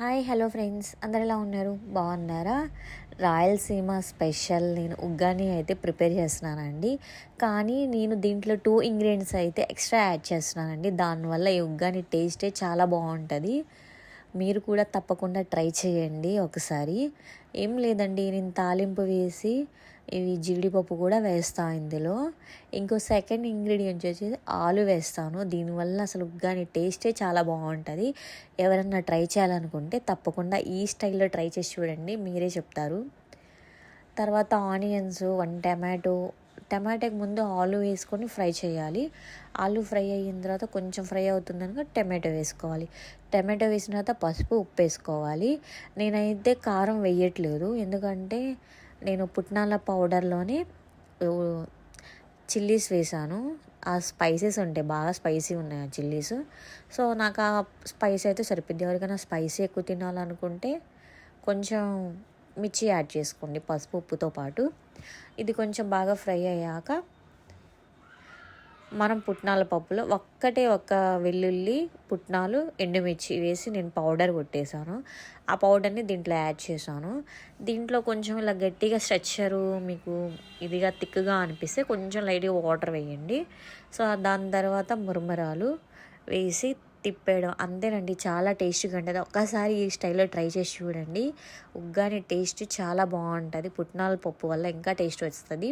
Hi hello friends. అందరు ఎలా ఉన్నారు? బాగున్నారా? రాయలసీమ స్పెషల్ నేను ఉగ్గాని అయితే ప్రిపేర్ చేస్తున్నానండి. కానీ నేను దీంట్లో టూ ఇంగ్రీడియంట్స్ అయితే ఎక్స్ట్రా యాడ్ చేస్తున్నానండి. దానివల్ల ఈ ఉగ్గాని టేస్టే చాలా బాగుంటుంది. మీరు కూడా తప్పకుండా ట్రై చేయండి ఒకసారి. ఏం లేదండి నేను తాలింపు వేసి ఇవి జీడిపప్పు కూడా వేస్తాను ఇందులో. ఇంకో సెకండ్ ఇంగ్రీడియంట్ వచ్చేసి ఆలు వేస్తాను. దీనివల్ల అసలు కానీ టేస్టే చాలా బాగుంటుంది. ఎవరన్నా ట్రై చేయాలనుకుంటే తప్పకుండా ఈ స్టైల్లో ట్రై చేసి చూడండి. మీరే చెప్తారు. తర్వాత ఆనియన్స్ వన్ టమాటో టమాటాకి ముందు ఆలు వేసుకొని ఫ్రై చేయాలి. ఆలు ఫ్రై అయిన తర్వాత కొంచెం ఫ్రై అవుతుంది కనుక టమాటో వేసుకోవాలి. టమాటో వేసిన తర్వాత పసుపు ఉప్పు వేసుకోవాలి. నేనైతే కారం వేయట్లేదు. ఎందుకంటే నేను పుట్నాల పౌడర్లోనే చిల్లీస్ వేసాను. ఆ స్పైసెస్ ఉంటాయి బాగా స్పైసీ ఉన్నాయి ఆ చిల్లీస్. సో నాకు ఆ స్పైస్ అయితే సరిపోద్ది. ఎవరికైనా స్పైసీ ఎక్కువ తినాలనుకుంటే కొంచెం మిర్చి యాడ్ చేసుకోండి పసుపు ఉప్పుతో పాటు. ఇది కొంచెం బాగా ఫ్రై అయ్యాక మనం పుట్నాల పప్పులో ఒక్కటే ఒక్క వెల్లుల్లి పుట్నాలు ఎండుమిర్చి వేసి నేను పౌడర్ కొట్టేశాను. ఆ పౌడర్ని దీంట్లో యాడ్ చేశాను. దీంట్లో కొంచెం ఇలా గట్టిగా స్ట్రెచ్చరు మీకు ఇదిగా థిక్గా అనిపిస్తే కొంచెం లైట్గా వాటర్ వేయండి. సో దాని తర్వాత మురమరాలు వేసి తిప్పేయడం అంతేనండి చాలా టేస్టీగా ఉంటుంది. ఒక్కసారి ఈ స్టైల్లో ట్రై చేసి చూడండి. ఉగ్గాని టేస్ట్ చాలా బాగుంటుంది. పుట్నాల పప్పు వల్ల ఇంకా టేస్ట్ వస్తుంది.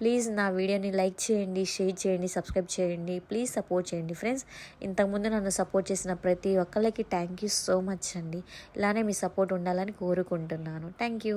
ప్లీజ్ నా వీడియోని లైక్ చేయండి షేర్ చేయండి సబ్స్క్రైబ్ చేయండి. ప్లీజ్ సపోర్ట్ చేయండి ఫ్రెండ్స్. ఇంతకుముందు నన్ను సపోర్ట్ చేసిన ప్రతి ఒక్కరికి థ్యాంక్ యూ సో మచ్ అండి. ఇలానే మీ సపోర్ట్ ఉండాలని కోరుకుంటున్నాను. Thank you.